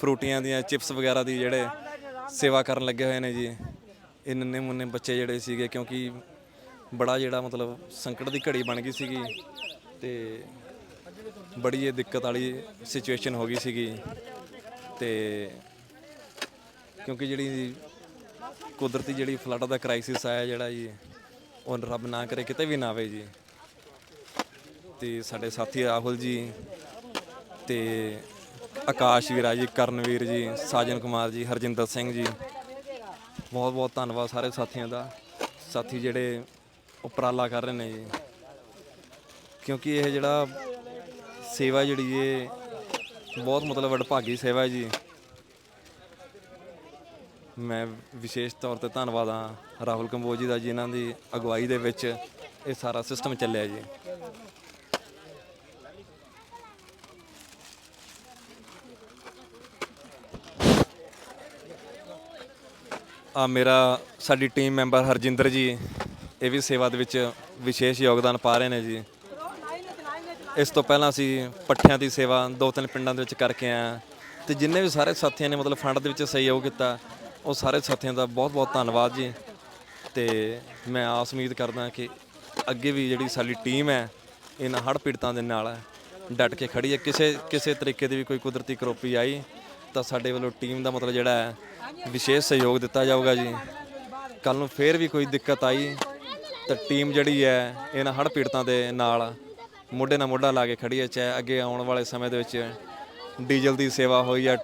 ਫਰੂਟੀਆਂ ਦੀਆਂ, ਚਿਪਸ ਵਗੈਰਾ ਦੀ ਜਿਹੜੇ ਸੇਵਾ ਕਰਨ ਲੱਗੇ ਹੋਏ ਨੇ ਜੀ। ਇਹ ਨੰਨੇ ਮੁੰਨੇ ਬੱਚੇ ਜਿਹੜੇ ਸੀਗੇ, ਕਿਉਂਕਿ ਬੜਾ ਜਿਹੜਾ ਮਤਲਬ ਸੰਕਟ ਦੀ ਘੜੀ ਬਣ ਗਈ ਸੀਗੀ ਤੇ ਬੜੀ ਇਹ ਦਿੱਕਤ ਵਾਲੀ ਸਿਚੁਏਸ਼ਨ ਹੋ ਗਈ ਸੀਗੀ ਤੇ ਕਿਉਂਕਿ ਜਿਹੜੀ ਕੁਦਰਤੀ ਜਿਹੜੀ ਫਲੱਡ ਦਾ ਕ੍ਰਾਈਸਿਸ ਆਇਆ ਜਿਹੜਾ ਜੀ, ਉਹ ਰੱਬ ਨਾ ਕਰੇ, ਕਿਤੇ ਵੀ ਨਾ ਆਵੇ ਜੀ। ਤੇ ਸਾਡੇ ਸਾਥੀ ਰਾਹੁਲ ਜੀ ਤੇ ਆਕਾਸ਼ ਵੀਰਾ ਜੀ, ਕਰਨਵੀਰ ਜੀ, ਸਾਜਨ ਕੁਮਾਰ ਜੀ, ਹਰਜਿੰਦਰ ਸਿੰਘ ਜੀ। ਬਹੁਤ ਬਹੁਤ ਧੰਨਵਾਦ ਸਾਰੇ ਸਾਥੀਆਂ ਦਾ। ਸਾਥੀ ਜਿਹੜੇ ਉਪਰਾਲਾ ਕਰ ਰਹੇ ਨੇ ਜੀ। ਕਿਉਂਕਿ ਇਹ ਜਿਹੜਾ ਸੇਵਾ ਜਿਹੜੀ ਇਹ ਬਹੁਤ ਮਤਲਬ ਵਡਭਾਗੀ ਸੇਵਾ ਹੈ ਜੀ। ਮੈਂ ਵਿਸ਼ੇਸ਼ ਤੌਰ ਤੇ ਧੰਨਵਾਦ ਹਾਂ ਰਾਹੁਲ ਕੰਬੋਜ ਜੀ ਦਾ ਜੀ, ਇਹਨਾਂ ਦੀ ਅਗਵਾਈ ਦੇ ਵਿੱਚ ਇਹ ਸਾਰਾ ਸਿਸਟਮ ਚੱਲਿਆ ਜੀ। ਆ ਮੇਰਾ ਸਾਡੀ ਟੀਮ ਮੈਂਬਰ ਹਰਜਿੰਦਰ ਜੀ, ਇਹ ਵੀ ਸੇਵਾ ਦੇ ਵਿੱਚ ਵਿਸ਼ੇਸ਼ ਯੋਗਦਾਨ ਪਾ ਰਹੇ ਨੇ ਜੀ। ਇਸ ਤੋਂ ਪਹਿਲਾਂ ਅਸੀਂ ਪੱਠਿਆਂ ਦੀ ਸੇਵਾ ਦੋ ਤਿੰਨ ਪਿੰਡਾਂ ਦੇ ਵਿੱਚ ਕਰਕੇ ਆਏ ਹਾਂ ਤੇ ਜਿੰਨੇ ਵੀ ਸਾਰੇ ਸਾਥੀਆਂ ਨੇ ਮਤਲਬ ਫੰਡ ਦੇ ਵਿੱਚ ਸਹਿਯੋਗ ਕੀਤਾ, ਉਹ ਸਾਰੇ ਸਾਥੀਆਂ ਦਾ ਬਹੁਤ ਬਹੁਤ ਧੰਨਵਾਦ ਜੀ। ਤੇ ਮੈਂ ਆਸ ਉਮੀਦ ਕਰਦਾ ਕਿ ਅੱਗੇ ਵੀ ਜਿਹੜੀ ਸਾਡੀ ਟੀਮ ਹੈ, ਇਹਨਾਂ ਹੜ੍ਹ ਪੀੜਤਾਂ ਦੇ ਨਾਲ ਹੈ ਡਟ ਕੇ ਖੜੀ ਹੈ। ਕਿਸੇ ਕਿਸੇ ਤਰੀਕੇ ਦੀ ਵੀ ਕੋਈ ਕੁਦਰਤੀ ਕਰੋਪੀ ਆਈ, ਤਾਂ ਸਾਡੇ ਵੱਲੋਂ ਟੀਮ ਦਾ ਮਤਲਬ ਜਿਹੜਾ ਹੈ ਵਿਸ਼ੇਸ਼ ਸਹਿਯੋਗ ਦਿੱਤਾ ਜਾਊਗਾ ਜੀ। ਕੱਲ ਨੂੰ ਫੇਰ ਵੀ ਕੋਈ ਦਿੱਕਤ ਆਈ ਤਾਂ ਟੀਮ ਜਿਹੜੀ ਹੈ, ਇਹਨਾਂ ਹੜ੍ਹ ਪੀੜਤਾਂ ਦੇ ਨਾਲ ਮੋਢੇ ਨਾਲ ਮੋਢਾ ਲਾ ਕੇ ਖੜੀ ਹੈ, ਚਾਹੇ ਅੱਗੇ ਆਉਣ ਵਾਲੇ ਸਮੇਂ ਦੇ ਵਿੱਚ ਡੀਜ਼ਲ ਦੀ ਸੇਵਾ ਹੋਈ ਜਾਂ